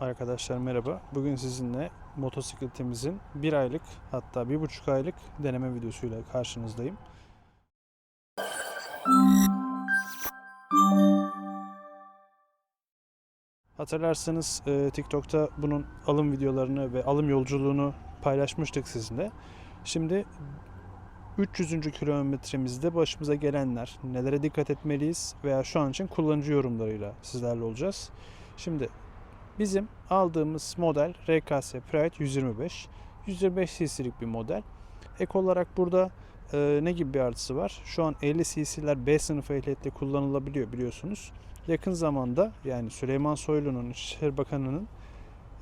Arkadaşlar merhaba. Bugün sizinle motosikletimizin bir aylık hatta bir buçuk aylık deneme videosuyla karşınızdayım. Hatırlarsanız e, TikTok'ta bunun alım videolarını ve alım yolculuğunu paylaşmıştık sizinle. Şimdi 300. kilometremizde başımıza gelenler, nelere dikkat etmeliyiz veya şu an için kullanıcı yorumlarıyla sizlerle olacağız. Şimdi Bizim aldığımız model RKS Pride 125. 125 cc'lik bir model. Ek olarak burada e, ne gibi bir artısı var? Şu an 50 cc'ler B sınıfı ehliyetle kullanılabiliyor biliyorsunuz. Yakın zamanda yani Süleyman Soylu'nun İçişleri Bakanı'nın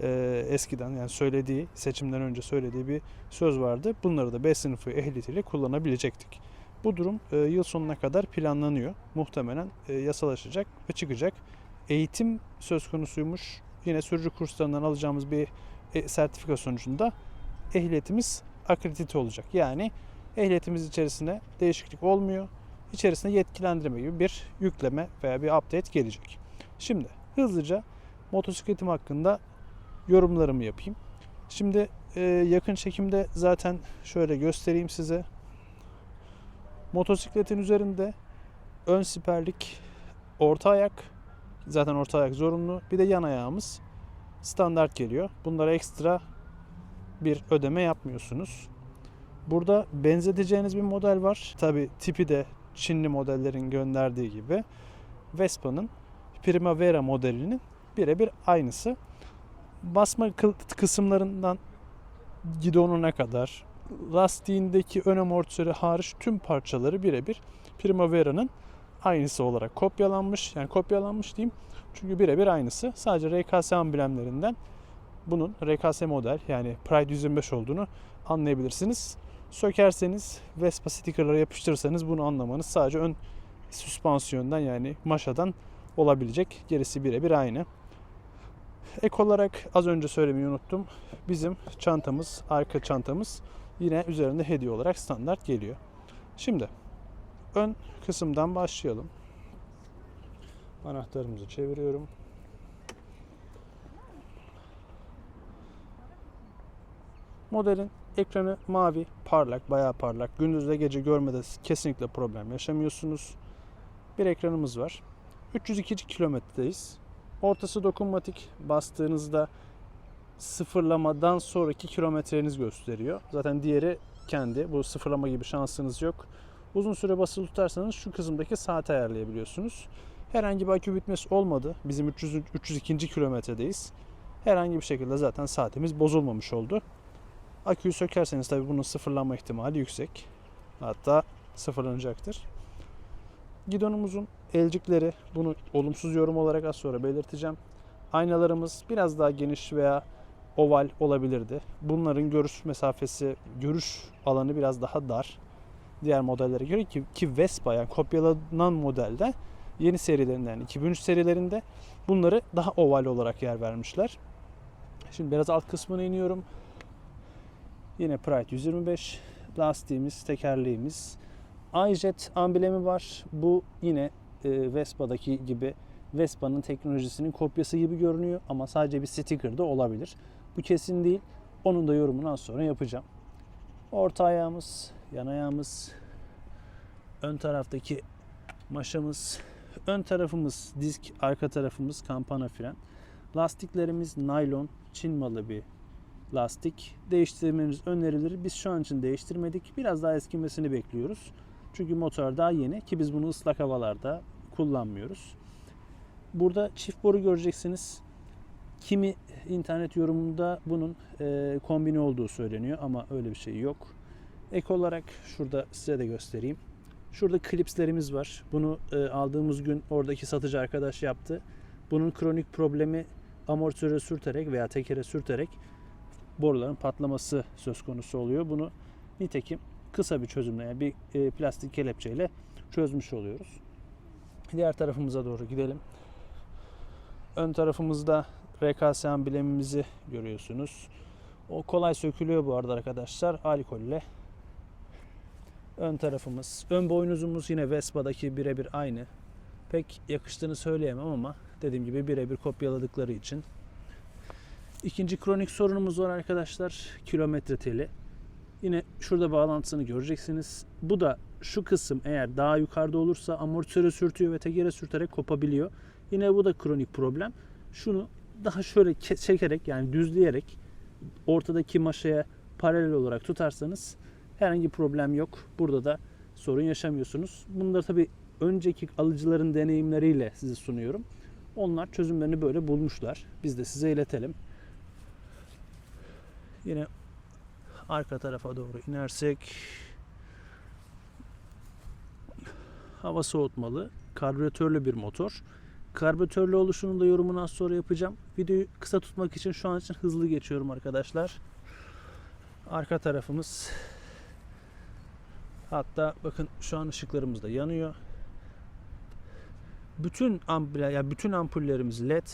e, eskiden yani söylediği seçimden önce söylediği bir söz vardı. Bunları da B sınıfı ehliyetiyle kullanabilecektik. Bu durum e, yıl sonuna kadar planlanıyor. Muhtemelen e, yasalaşacak ve çıkacak. Eğitim söz konusuymuş yine sürücü kurslarından alacağımız bir e, sertifika sonucunda ehliyetimiz akredite olacak. Yani ehliyetimiz içerisine değişiklik olmuyor. İçerisine yetkilendirme gibi bir yükleme veya bir update gelecek. Şimdi hızlıca motosikletim hakkında yorumlarımı yapayım. Şimdi e, yakın çekimde zaten şöyle göstereyim size. Motosikletin üzerinde ön siperlik, orta ayak, zaten orta ayak zorunlu. Bir de yan ayağımız standart geliyor. Bunlara ekstra bir ödeme yapmıyorsunuz. Burada benzeteceğiniz bir model var. Tabi tipi de Çinli modellerin gönderdiği gibi Vespa'nın Primavera modelinin birebir aynısı. Basma kısımlarından gidonuna kadar lastiğindeki ön amortisörü hariç tüm parçaları birebir Primavera'nın aynısı olarak kopyalanmış. Yani kopyalanmış diyeyim. Çünkü birebir aynısı. Sadece RKS amblemlerinden bunun RKS model yani Pride 125 olduğunu anlayabilirsiniz. Sökerseniz Vespa stickerları yapıştırırsanız bunu anlamanız sadece ön süspansiyondan yani maşadan olabilecek. Gerisi birebir aynı. Ek olarak az önce söylemeyi unuttum. Bizim çantamız, arka çantamız yine üzerinde hediye olarak standart geliyor. Şimdi ön kısımdan başlayalım. Anahtarımızı çeviriyorum. Modelin ekranı mavi, parlak, bayağı parlak. Gündüz ve gece görmede kesinlikle problem yaşamıyorsunuz. Bir ekranımız var. 302 kilometredeyiz. Ortası dokunmatik. Bastığınızda sıfırlamadan sonraki kilometreniz gösteriyor. Zaten diğeri kendi. Bu sıfırlama gibi şansınız yok. Uzun süre basılı tutarsanız şu kısımdaki saati ayarlayabiliyorsunuz. Herhangi bir akü bitmesi olmadı. Bizim 300, 302. kilometredeyiz. Herhangi bir şekilde zaten saatimiz bozulmamış oldu. Aküyü sökerseniz tabi bunun sıfırlanma ihtimali yüksek. Hatta sıfırlanacaktır. Gidonumuzun elcikleri bunu olumsuz yorum olarak az sonra belirteceğim. Aynalarımız biraz daha geniş veya oval olabilirdi. Bunların görüş mesafesi, görüş alanı biraz daha dar. Diğer modellere göre ki, ki Vespa yani kopyalanan modelde yeni serilerinden yani 2003 serilerinde bunları daha oval olarak yer vermişler. Şimdi biraz alt kısmına iniyorum. Yine Pride 125 lastiğimiz, tekerleğimiz. iJet amblemi var. Bu yine e, Vespa'daki gibi Vespa'nın teknolojisinin kopyası gibi görünüyor ama sadece bir sticker da olabilir. Bu kesin değil. Onun da yorumunu az sonra yapacağım. Orta ayağımız, yan ayağımız, ön taraftaki maşamız, ön tarafımız disk, arka tarafımız kampana fren. Lastiklerimiz naylon, Çin malı bir lastik. Değiştirmeniz önerilir. Biz şu an için değiştirmedik. Biraz daha eskimesini bekliyoruz. Çünkü motor daha yeni ki biz bunu ıslak havalarda kullanmıyoruz. Burada çift boru göreceksiniz. Kimi internet yorumunda bunun e, kombine olduğu söyleniyor ama öyle bir şey yok. Ek olarak şurada size de göstereyim. Şurada klipslerimiz var. Bunu e, aldığımız gün oradaki satıcı arkadaş yaptı. Bunun kronik problemi amortisöre sürterek veya tekere sürterek boruların patlaması söz konusu oluyor. Bunu nitekim kısa bir çözümle yani bir e, plastik kelepçeyle çözmüş oluyoruz. Diğer tarafımıza doğru gidelim. Ön tarafımızda RKS amblemimizi görüyorsunuz. O kolay sökülüyor bu arada arkadaşlar alkolle. Ön tarafımız, ön boynuzumuz yine Vespa'daki birebir aynı. Pek yakıştığını söyleyemem ama dediğim gibi birebir kopyaladıkları için İkinci kronik sorunumuz var arkadaşlar. Kilometre teli. Yine şurada bağlantısını göreceksiniz. Bu da şu kısım eğer daha yukarıda olursa amortisöre sürtüyor ve tekere sürterek kopabiliyor. Yine bu da kronik problem. Şunu daha şöyle ke- çekerek yani düzleyerek ortadaki maşaya paralel olarak tutarsanız herhangi problem yok. Burada da sorun yaşamıyorsunuz. Bunları tabi önceki alıcıların deneyimleriyle size sunuyorum. Onlar çözümlerini böyle bulmuşlar. Biz de size iletelim. Yine arka tarafa doğru inersek hava soğutmalı, karbüratörlü bir motor. Karbüratörlü oluşunun da yorumunu az sonra yapacağım. Videoyu kısa tutmak için şu an için hızlı geçiyorum arkadaşlar. Arka tarafımız hatta bakın şu an ışıklarımız da yanıyor. Bütün ampuller, yani bütün ampullerimiz led.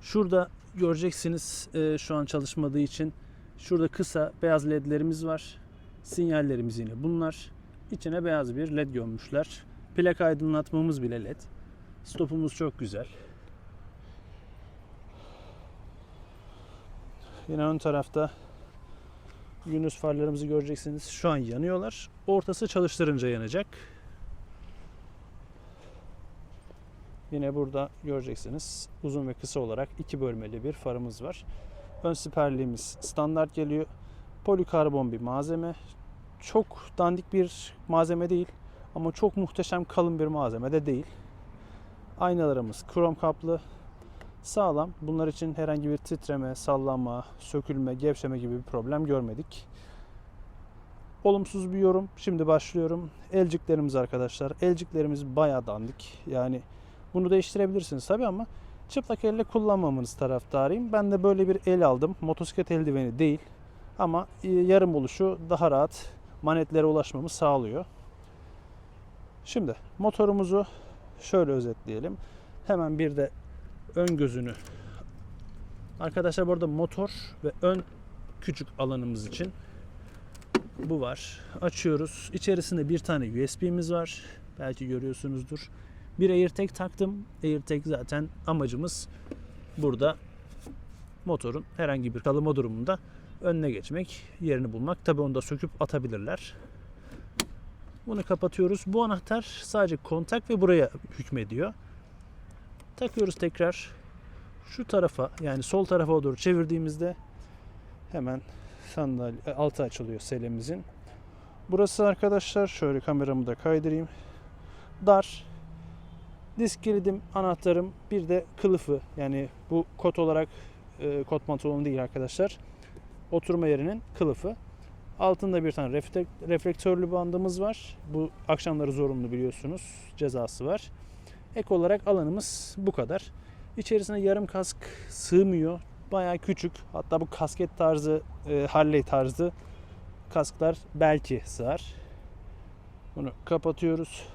Şurada göreceksiniz e, şu an çalışmadığı için Şurada kısa beyaz ledlerimiz var. Sinyallerimiz yine bunlar. İçine beyaz bir led gömmüşler. Plak aydınlatmamız bile led. Stopumuz çok güzel. Yine ön tarafta Yunus farlarımızı göreceksiniz. Şu an yanıyorlar. Ortası çalıştırınca yanacak. Yine burada göreceksiniz uzun ve kısa olarak iki bölmeli bir farımız var. Ön siperliğimiz standart geliyor. Polikarbon bir malzeme. Çok dandik bir malzeme değil ama çok muhteşem kalın bir malzeme de değil. Aynalarımız krom kaplı. Sağlam. Bunlar için herhangi bir titreme, sallanma, sökülme, gevşeme gibi bir problem görmedik. Olumsuz bir yorum. Şimdi başlıyorum. Elciklerimiz arkadaşlar. Elciklerimiz bayağı dandik. Yani bunu değiştirebilirsiniz tabi ama çıplak elle kullanmamanız taraftarıyım. Ben de böyle bir el aldım. Motosiklet eldiveni değil. Ama e, yarım oluşu daha rahat manetlere ulaşmamı sağlıyor. Şimdi motorumuzu şöyle özetleyelim. Hemen bir de ön gözünü Arkadaşlar burada motor ve ön küçük alanımız için bu var. Açıyoruz. İçerisinde bir tane USB'miz var. Belki görüyorsunuzdur. Bir AirTag taktım. AirTag zaten amacımız burada motorun herhangi bir kalıma durumunda önüne geçmek, yerini bulmak. Tabi onu da söküp atabilirler. Bunu kapatıyoruz. Bu anahtar sadece kontak ve buraya hükmediyor. Takıyoruz tekrar. Şu tarafa yani sol tarafa doğru çevirdiğimizde hemen sandalye altı açılıyor selemizin. Burası arkadaşlar şöyle kameramı da kaydırayım. Dar. Disk kilidim, anahtarım, bir de kılıfı. Yani bu kot olarak e, kot pantolon değil arkadaşlar. Oturma yerinin kılıfı. Altında bir tane reflek, reflektörlü bandımız var. Bu akşamları zorunlu biliyorsunuz. Cezası var. Ek olarak alanımız bu kadar. İçerisine yarım kask sığmıyor. Bayağı küçük. Hatta bu kasket tarzı, e, Harley tarzı kasklar belki sığar. Bunu kapatıyoruz.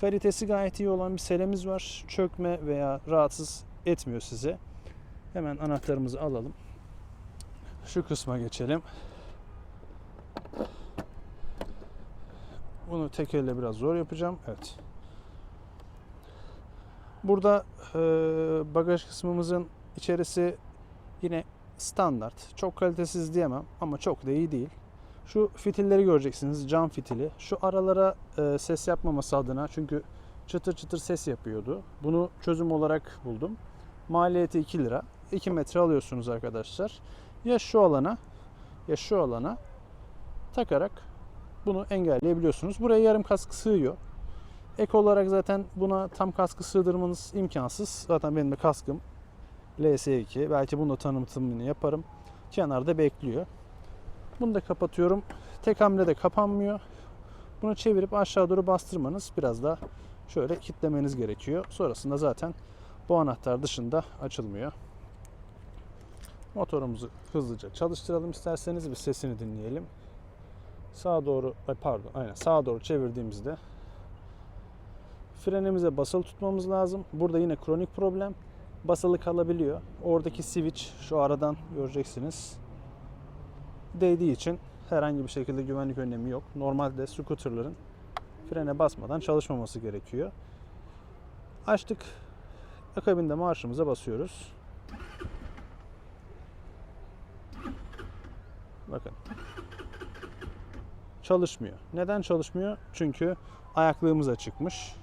Kalitesi gayet iyi olan bir selemiz var. Çökme veya rahatsız etmiyor size. Hemen anahtarımızı alalım. Şu kısma geçelim. Bunu tek elle biraz zor yapacağım. Evet. Burada e, bagaj kısmımızın içerisi yine standart. Çok kalitesiz diyemem ama çok da iyi değil. Şu fitilleri göreceksiniz. Cam fitili. Şu aralara e, ses yapmaması adına çünkü çıtır çıtır ses yapıyordu. Bunu çözüm olarak buldum. Maliyeti 2 lira. 2 metre alıyorsunuz arkadaşlar. Ya şu alana ya şu alana takarak bunu engelleyebiliyorsunuz. Buraya yarım kask sığıyor. Ek olarak zaten buna tam kaskı sığdırmanız imkansız. Zaten benim de kaskım LS2. Belki bunu da tanıtımını yaparım. Kenarda bekliyor. Bunu da kapatıyorum. Tek hamlede kapanmıyor. Bunu çevirip aşağı doğru bastırmanız biraz daha şöyle kitlemeniz gerekiyor. Sonrasında zaten bu anahtar dışında açılmıyor. Motorumuzu hızlıca çalıştıralım isterseniz bir sesini dinleyelim. Sağa doğru, pardon, aynen sağa doğru çevirdiğimizde frenimize basılı tutmamız lazım. Burada yine kronik problem. Basılı kalabiliyor. Oradaki switch şu aradan göreceksiniz. Değdiği için herhangi bir şekilde güvenlik önlemi yok. Normalde scooterların frene basmadan çalışmaması gerekiyor. Açtık. Akabinde marşımıza basıyoruz. Bakın. Çalışmıyor. Neden çalışmıyor? Çünkü ayaklığımız açıkmış.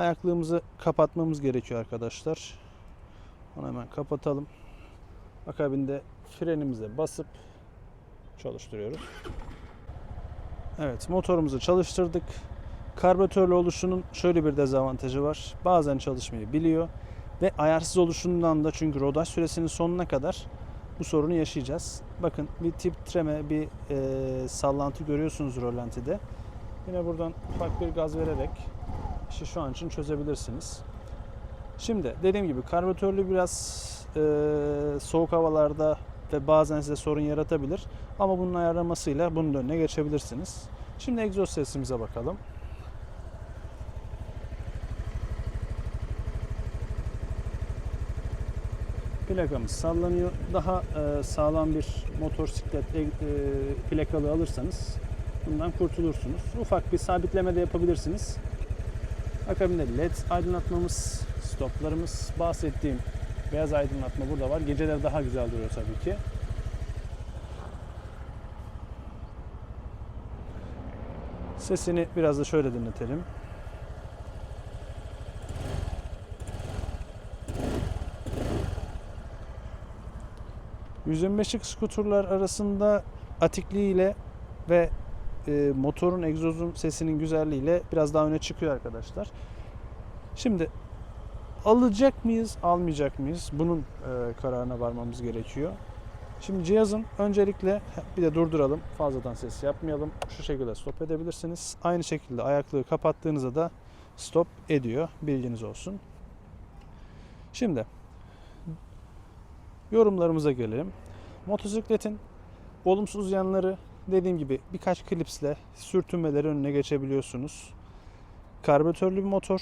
Ayaklığımızı kapatmamız gerekiyor arkadaşlar. Onu hemen kapatalım. Akabinde frenimize basıp çalıştırıyoruz. Evet motorumuzu çalıştırdık. Karbüratörlü oluşunun şöyle bir dezavantajı var. Bazen çalışmayı biliyor ve ayarsız oluşundan da çünkü rodaj süresinin sonuna kadar bu sorunu yaşayacağız. Bakın bir titreme, bir e, sallantı görüyorsunuz rolantide. Yine buradan ufak bir gaz vererek işi şu an için çözebilirsiniz. Şimdi dediğim gibi karbüratörlü biraz e, soğuk havalarda ve bazen size sorun yaratabilir. Ama bunun ayarlamasıyla bunun önüne geçebilirsiniz. Şimdi egzoz sesimize bakalım. Plakamız sallanıyor. Daha e, sağlam bir motosiklet e, e, plakalı alırsanız bundan kurtulursunuz. Ufak bir sabitleme de yapabilirsiniz. Akabinde led aydınlatmamız, stoplarımız, bahsettiğim beyaz aydınlatma burada var. Geceleri daha güzel duruyor tabii ki. Sesini biraz da şöyle dinletelim. %25'lik skuturlar arasında atikliğiyle ve e, motorun egzozun sesinin güzelliğiyle biraz daha öne çıkıyor arkadaşlar. Şimdi alacak mıyız, almayacak mıyız? Bunun e, kararına varmamız gerekiyor. Şimdi cihazın öncelikle bir de durduralım. Fazladan ses yapmayalım. Şu şekilde stop edebilirsiniz. Aynı şekilde ayaklığı kapattığınızda da stop ediyor. Bilginiz olsun. Şimdi yorumlarımıza gelelim. Motosikletin olumsuz yanları dediğim gibi birkaç klipsle sürtünmeleri önüne geçebiliyorsunuz. Karbüratörlü bir motor.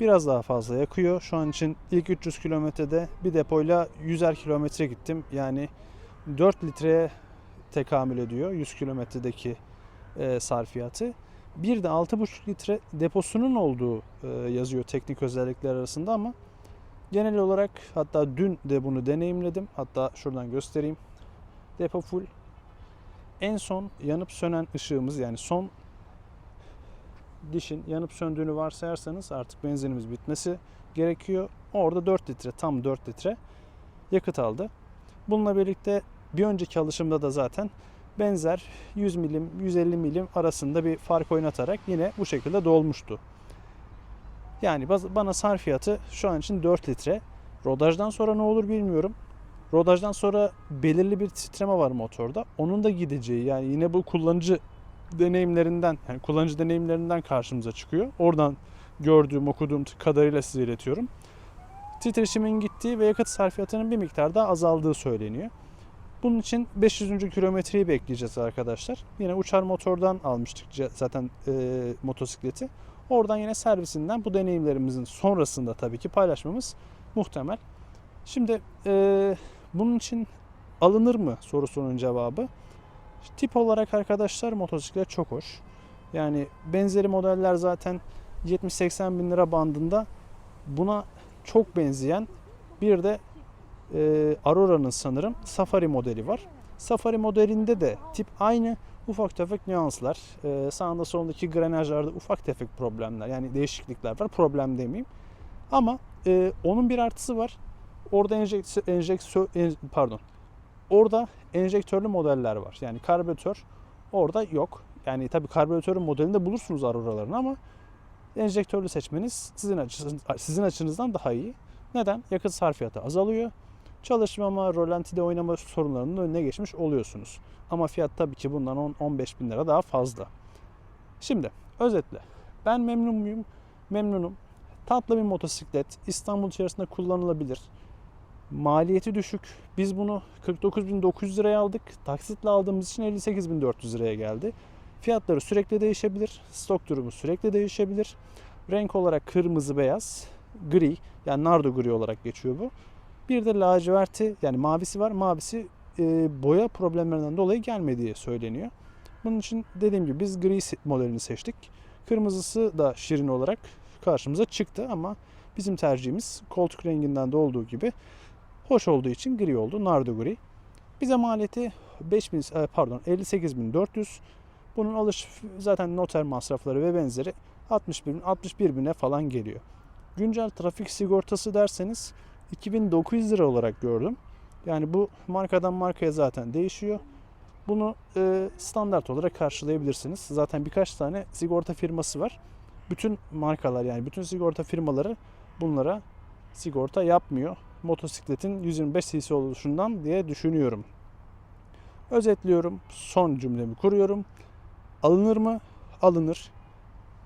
Biraz daha fazla yakıyor. Şu an için ilk 300 kilometrede bir depoyla 100'er kilometre gittim. Yani 4 litreye tekamül ediyor 100 kilometredeki e, sarfiyatı. Bir de 6,5 litre deposunun olduğu e, yazıyor teknik özellikler arasında ama genel olarak hatta dün de bunu deneyimledim. Hatta şuradan göstereyim. Depo full. En son yanıp sönen ışığımız yani son dişin yanıp söndüğünü varsayarsanız artık benzinimiz bitmesi gerekiyor. Orada 4 litre tam 4 litre yakıt aldı. Bununla birlikte bir önceki alışımda da zaten benzer 100 milim 150 milim arasında bir fark oynatarak yine bu şekilde dolmuştu. Yani bana sarfiyatı şu an için 4 litre. Rodajdan sonra ne olur bilmiyorum. Rodajdan sonra belirli bir titreme var motorda. Onun da gideceği yani yine bu kullanıcı deneyimlerinden yani kullanıcı deneyimlerinden karşımıza çıkıyor. Oradan gördüğüm, okuduğum kadarıyla size iletiyorum. Titreşimin gittiği ve yakıt sarfiyatının bir miktar daha azaldığı söyleniyor. Bunun için 500. kilometreyi bekleyeceğiz arkadaşlar. Yine uçar motordan almıştık zaten e, motosikleti. Oradan yine servisinden bu deneyimlerimizin sonrasında tabii ki paylaşmamız muhtemel. Şimdi e, bunun için alınır mı sorusunun cevabı. Tip olarak arkadaşlar motosiklet çok hoş. Yani benzeri modeller zaten 70-80 bin lira bandında buna çok benzeyen bir de e, Aurora'nın sanırım Safari modeli var. Safari modelinde de tip aynı ufak tefek nüanslar. E, sağında solundaki grenajlarda ufak tefek problemler yani değişiklikler var. Problem demeyeyim. Ama e, onun bir artısı var. Orada enjekt, enjektör, en- pardon. Orada enjektörlü modeller var. Yani karbüratör orada yok. Yani tabii karbüratörün modelinde bulursunuz Aurora'larını ama enjektörlü seçmeniz sizin açınız, sizin açınızdan daha iyi. Neden? Yakıt sarfiyatı azalıyor. Çalışmama, rolantide oynama sorunlarının önüne geçmiş oluyorsunuz. Ama fiyat tabii ki bundan 10-15 bin lira daha fazla. Şimdi özetle ben memnun muyum? Memnunum. Tatlı bir motosiklet. İstanbul içerisinde kullanılabilir. Maliyeti düşük. Biz bunu 49.900 liraya aldık. Taksitle aldığımız için 58.400 liraya geldi. Fiyatları sürekli değişebilir. Stok durumu sürekli değişebilir. Renk olarak kırmızı, beyaz, gri yani nardo gri olarak geçiyor bu. Bir de laciverti yani mavisi var. Mavisi e, boya problemlerinden dolayı gelmediği söyleniyor. Bunun için dediğim gibi biz gri modelini seçtik. Kırmızısı da şirin olarak karşımıza çıktı ama bizim tercihimiz koltuk renginden de olduğu gibi hoş olduğu için gri oldu. Nardo gri. Bize maliyeti 5000 e, pardon 58400. Bunun alış zaten noter masrafları ve benzeri 61 bin 61 bine falan geliyor. Güncel trafik sigortası derseniz 2900 lira olarak gördüm. Yani bu markadan markaya zaten değişiyor. Bunu e, standart olarak karşılayabilirsiniz. Zaten birkaç tane sigorta firması var. Bütün markalar yani bütün sigorta firmaları bunlara sigorta yapmıyor. Motosikletin 125 cc oluşundan diye düşünüyorum. Özetliyorum. Son cümlemi kuruyorum. Alınır mı? Alınır.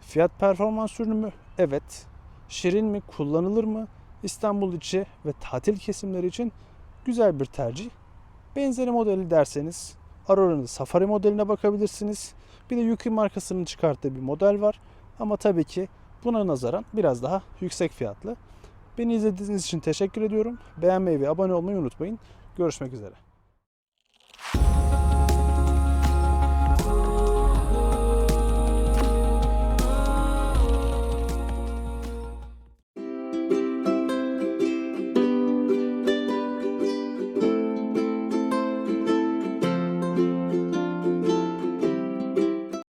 Fiyat performans ürünü mü? Evet. Şirin mi? Kullanılır mı? İstanbul içi ve tatil kesimleri için güzel bir tercih. Benzeri modeli derseniz Aurora'nın Safari modeline bakabilirsiniz. Bir de Yuki markasının çıkarttığı bir model var. Ama tabii ki buna nazaran biraz daha yüksek fiyatlı. Beni izlediğiniz için teşekkür ediyorum. Beğenmeyi ve abone olmayı unutmayın. Görüşmek üzere.